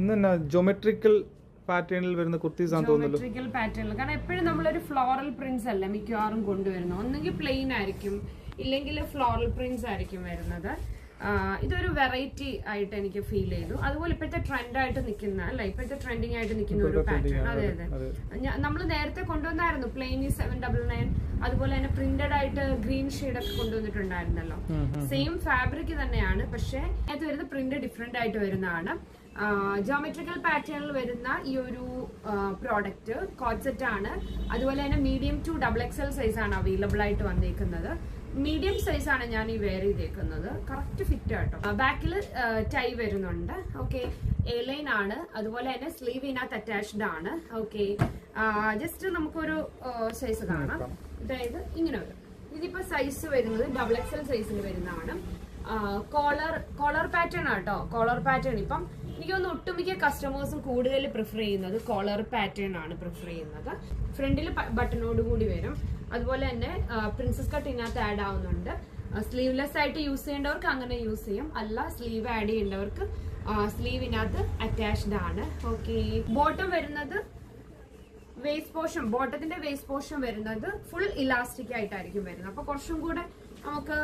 ഇന്ന് തന്നെ ജോമെട്രിക്കൽ പാറ്റേണിൽ വരുന്ന കുർത്തീസ് ആണ് തോന്നുന്നത് പാറ്റേണിൽ കാരണം എപ്പോഴും നമ്മളൊരു ഫ്ലോറൽ പ്രിന്റ്സ് അല്ല മിക്കവാറും കൊണ്ടുവരുന്നു? ഒന്നെങ്കിൽ പ്ലെയിൻ ആയിരിക്കും ഇല്ലെങ്കിൽ ഫ്ലോറൽ പ്രിന്റ്സ് ആയിരിക്കും വരുന്നത്. ഇതൊരു വെറൈറ്റി ആയിട്ട് എനിക്ക് ഫീൽ ചെയ്തു. അതുപോലെ ഇപ്പോഴത്തെ ട്രെൻഡ് ആയിട്ട് നിൽക്കുന്ന അല്ല? ഇപ്പോഴത്തെ ട്രെൻഡിങ് ആയിട്ട് നിൽക്കുന്ന ഒരു പാറ്റേൺ അതെ അതെ, അതെ നമ്മൾ നേരത്തെ കൊണ്ടുവന്നായിരുന്നു. പ്ലെയിൻ സെവൻ ഡബിൾ നയൻ അതുപോലെ തന്നെ പ്രിന്റഡ് ആയിട്ട് ഗ്രീൻ ഷെയ്ഡ് ഒക്കെ കൊണ്ടുവന്നിട്ടുണ്ടായിരുന്നല്ലോ. സെയിം ഫാബ്രിക് തന്നെയാണ് പക്ഷേ അത് വരുന്നത് പ്രിന്റ് ഡിഫറെന്റ് ആയിട്ട് വരുന്നതാണ്. ജോമെട്രിക്കൽ പാറ്റേണിൽ വരുന്ന ഈ ഒരു പ്രോഡക്റ്റ് കോൺസെറ്റ് ആണ്. അതുപോലെ തന്നെ medium to double XL size ആണ് അവൈലബിൾ ആയിട്ട് വന്നിരിക്കുന്നത് മീഡിയം സൈസ് ആണ് ഞാൻ ഈ വെയർ ചെയ്തേക്കുന്നത്. കറക്റ്റ് ഫിറ്റ് ആട്ടോ. ബാക്കിൽ ടൈ വരുന്നുണ്ട്. ഓക്കെ ലൈൻ ആണ്. അതുപോലെ തന്നെ സ്ലീവ് ഇതിനകത്ത് അറ്റാച്ച്ഡ് ആണ്. ഓക്കെ ജസ്റ്റ് നമുക്കൊരു സൈസ് കാണാം. അതായത് ഇങ്ങനെ വരും. ഇതിപ്പോ സൈസ് വരുന്നത് ഡബിൾ എക്സൽ സൈസിൽ വരുന്നതാണ്. കോളർ കോളർ പാറ്റേൺ ആട്ടോ. കോളർ പാറ്റേൺ ഇപ്പം എനിക്ക് തോന്നുന്നു ഒട്ടുമിക്ക കസ്റ്റമേഴ്സും കൂടുതൽ പ്രിഫർ ചെയ്യുന്നത് കോളർ പാറ്റേൺ ആണ് പ്രിഫർ ചെയ്യുന്നത്. ഫ്രണ്ടിൽ ബട്ടണോട് കൂടി വരും. അതുപോലെ തന്നെ പ്രിൻസസ് കട്ട് ഇതിനകത്ത് ആഡ് ആവുന്നുണ്ട്. സ്ലീവ്ലെസ് ആയിട്ട് യൂസ് ചെയ്യേണ്ടവർക്ക് അങ്ങനെ യൂസ് ചെയ്യും. അല്ല സ്ലീവ് ആഡ് ചെയ്യേണ്ടവർക്ക് സ്ലീവിനകത്ത് അറ്റാച്ച്ഡ് ആണ്. ഓക്കെ ബോട്ടം വരുന്നത് വേസ്റ്റ് പോർഷൻ ബോട്ടത്തിന്റെ വേസ്റ്റ് പോർഷൻ വരുന്നത് ഫുൾ ഇലാസ്റ്റിക് ആയിട്ടായിരിക്കും വരുന്നത്. അപ്പൊ കുറച്ചും കൂടെ നമുക്ക്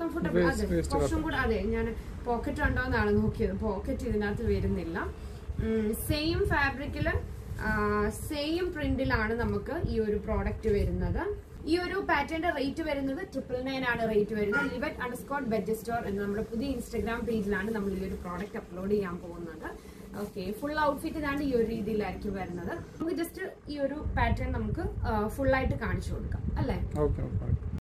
കംഫർട്ടബിൾ അതെ. കുറച്ചും കൂടെ അതെ ഞാൻ പോക്കറ്റ് ഉണ്ടോ എന്നാണ് നോക്കിയത് പോക്കറ്റ് ഇതിനകത്ത് വരുന്നില്ല. സെയിം ഫാബ്രിക്കിൽ സെയിം പ്രിന്റിലാണ് നമുക്ക് ഈ ഒരു പ്രോഡക്റ്റ് വരുന്നത്. ഈ ഒരു പാറ്റേണിന്റെ റേറ്റ് വരുന്നത് ട്രിപ്പിൾ നയൻ ആണ് റേറ്റ് വരുന്നത്. ലിവറ്റ് അണ്ടർസ്കോട്ട് ബെഡ് സ്റ്റോർ എന്ന നമ്മുടെ പുതിയ ഇൻസ്റ്റഗ്രാം പേജിലാണ് നമ്മൾ ഈ ഒരു പ്രോഡക്റ്റ് അപ്ലോഡ് ചെയ്യാൻ പോകുന്നത്. ഓക്കെ ഫുൾ ഔട്ട്ഫിറ്റ് ഇതാണ് ഈ ഒരു രീതിയിലായിരിക്കും വരുന്നത്. നമുക്ക് ജസ്റ്റ് ഈ ഒരു പാറ്റേൺ നമുക്ക് ഫുൾ ആയിട്ട് കാണിച്ചു കൊടുക്കാം. അല്ലേ?